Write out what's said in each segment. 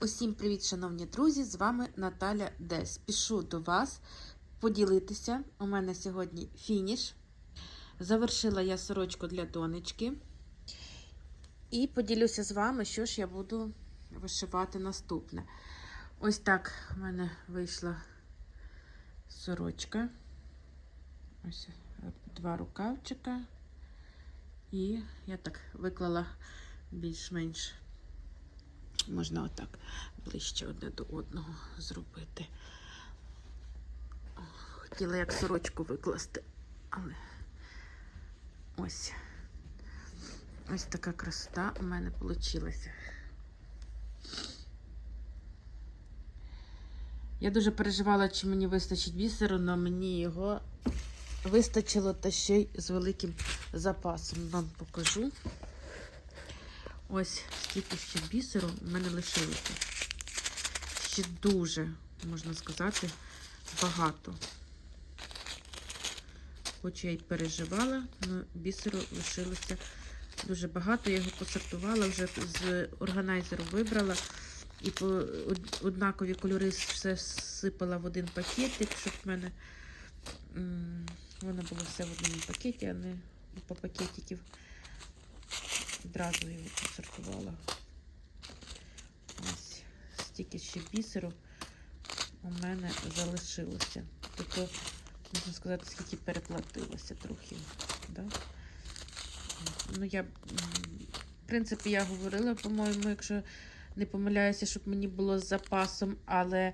Усім привіт, шановні друзі! З вами Наталя Дес. Пішу до вас поділитися. У мене сьогодні фініш. Завершила я сорочку для донечки. І поділюся з вами, що ж я буду вишивати наступне. Ось так в мене вийшла сорочка. Ось два рукавчика. І я так виклала більш-менш. Можна отак ближче одне до одного зробити. Хотіла як сорочку викласти, але ось ось така красота у мене вийшла. Я дуже переживала, чи мені вистачить бісеру, але мені його вистачило та ще й з великим запасом. Вам покажу. Ось скільки ще бісеру в мене лишилося. Ще дуже, можна сказати, багато. Хоч я й переживала, але бісеру лишилося дуже багато. Я його посортувала, вже з органайзеру вибрала. І по однакові кольори все сипала в один пакетик, щоб в мене воно було все в одному пакеті, а не по пакетиків. Одразу його посортувала. Ось стільки ще бісеру у мене залишилося. Тобто, можна сказати, скільки переплатилося трохи. Да? Ну, я, в принципі, я говорила, по-моєму, якщо не помиляюся, щоб мені було з запасом, але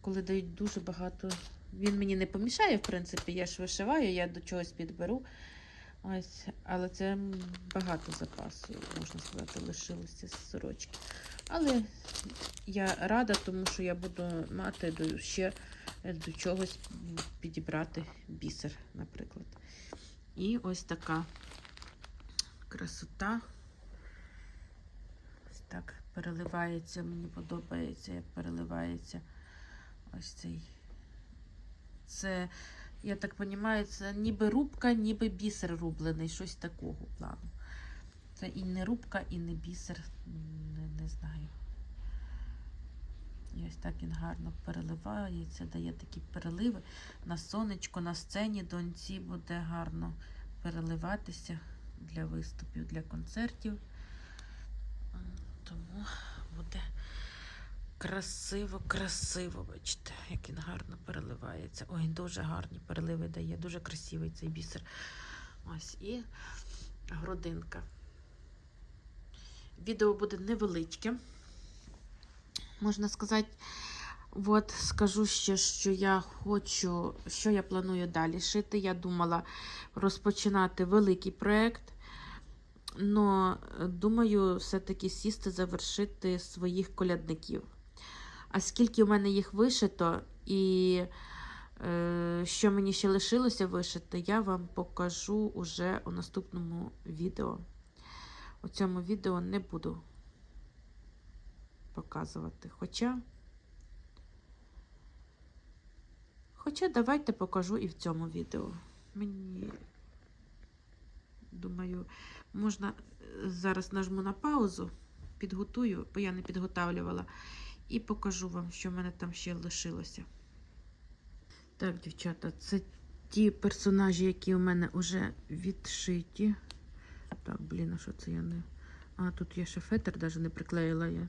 коли дають дуже багато, він мені не помішає, в принципі, я ж вишиваю, я до чогось підберу. Ось, але це багато запасу, можна сказати, лишилося з сорочки. Але я рада, тому що я буду мати до, ще до чогось підібрати бісер, наприклад. І ось така красота. Так переливається, мені подобається, як переливається ось цей. Це я так розумію, це ніби рубка, ніби бісер рублений, щось такого плану. Це і не рубка, і не бісер, не, не знаю. І ось так він гарно переливається, дає такі переливи. На сонечко, на сцені доньці буде гарно переливатися для виступів, для концертів. Тому буде Красиво, красиво, бачите, як він гарно переливається. Ой, дуже гарні переливи дає, дуже красивий цей бісер. Ось і грудинка. Відео буде невеличке. Можна сказати, от скажу ще, що я хочу, що я планую далі шити. Я думала розпочинати великий проєкт. Но думаю, все-таки сісти, завершити своїх колядників. А скільки в мене їх вишито, і е, що мені ще лишилося вишити, я вам покажу уже у наступному відео. У цьому відео не буду показувати. Хоча, хоча давайте покажу і в цьому відео. Мені, думаю, можна зараз нажму на паузу, підготую, бо я не підготавлювала. І покажу вам, що в мене там ще лишилося. Так, дівчата, це ті персонажі, які у мене вже відшиті. Так, блін, а що це я не. А, тут я ще фетр навіть не приклеїла я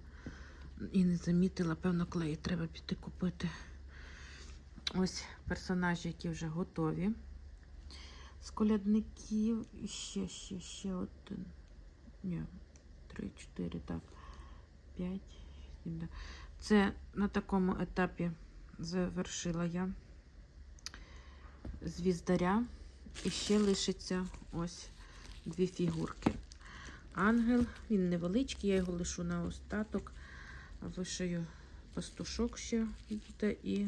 і не замітила, певно, клеї треба піти купити. Ось персонажі, які вже готові. З колядників. І ще, ще, ще один. Ні, три, чотири, так. П'ять. Це на такому етапі завершила я звіздаря. І ще лишиться ось дві фігурки. Ангел, він невеличкий, я його лишу на остаток. Вишию пастушок ще буде і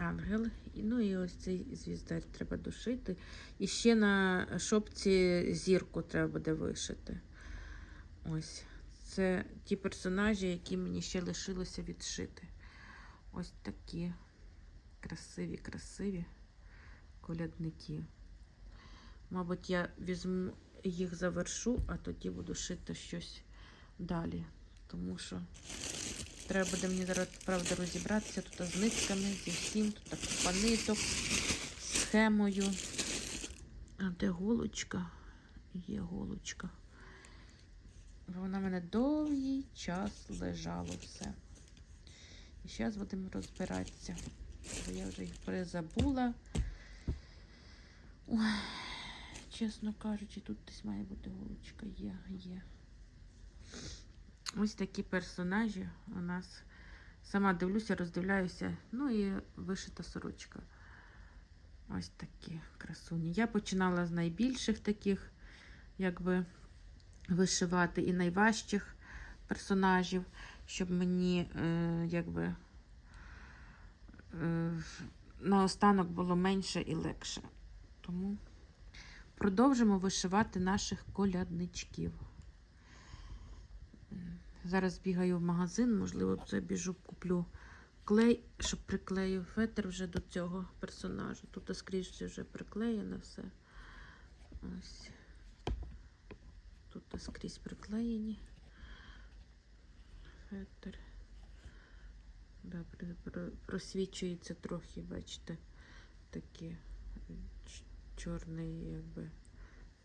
ангел. Ну і ось цей звіздар треба дошити. І ще на шопці зірку треба буде вишити. Ось. Це ті персонажі, які мені ще лишилося відшити. Ось такі красиві, красиві колядники. Мабуть, я візьму їх завершу, а тоді буду шити щось далі. Тому що треба буде мені зараз, правда, розібратися тут з нитками, зі всім, тут купа схемою. А де голочка? Є голочка. Бо Вона в мене довгий час лежало все. І зараз будемо розбиратися. Бо я вже їх перезабула. Ой, чесно кажучи, тут десь має бути голочка. Є, є. Ось такі персонажі у нас. Сама дивлюся, роздивляюся. Ну і вишита сорочка. Ось такі красуні. Я починала з найбільших таких, якби вишивати і найважчих персонажів, щоб мені е, якби е, наостанок було менше і легше. Тому продовжимо вишивати наших колядничків. Зараз бігаю в магазин, можливо, забіжу, куплю клей, щоб приклеїв фетр вже до цього персонажа. Тут скрізь вже приклеєно все. Ось. Тут скрізь приклеєні. Фетр. Да, просвічується трохи, бачите, таке ч- чорний, якби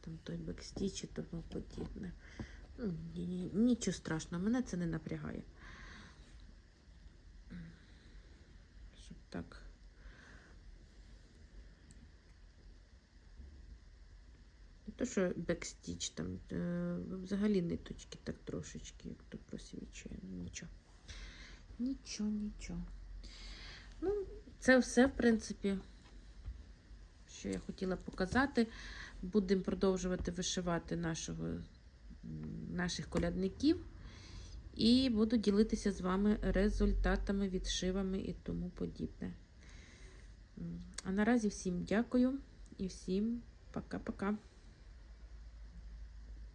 там той бекстіч і тому подібне. Ну, ні- ні- Нічого страшного, мене це не напрягає. Щоб так. То, що бекстіч там, е, взагалі ниточки так трошечки, як то просвічує. Нічого. Нічого, нічого. Ну, це все, в принципі, що я хотіла показати. Будемо продовжувати вишивати нашого, наших колядників. І буду ділитися з вами результатами, відшивами і тому подібне. А наразі всім дякую і всім пока-пока.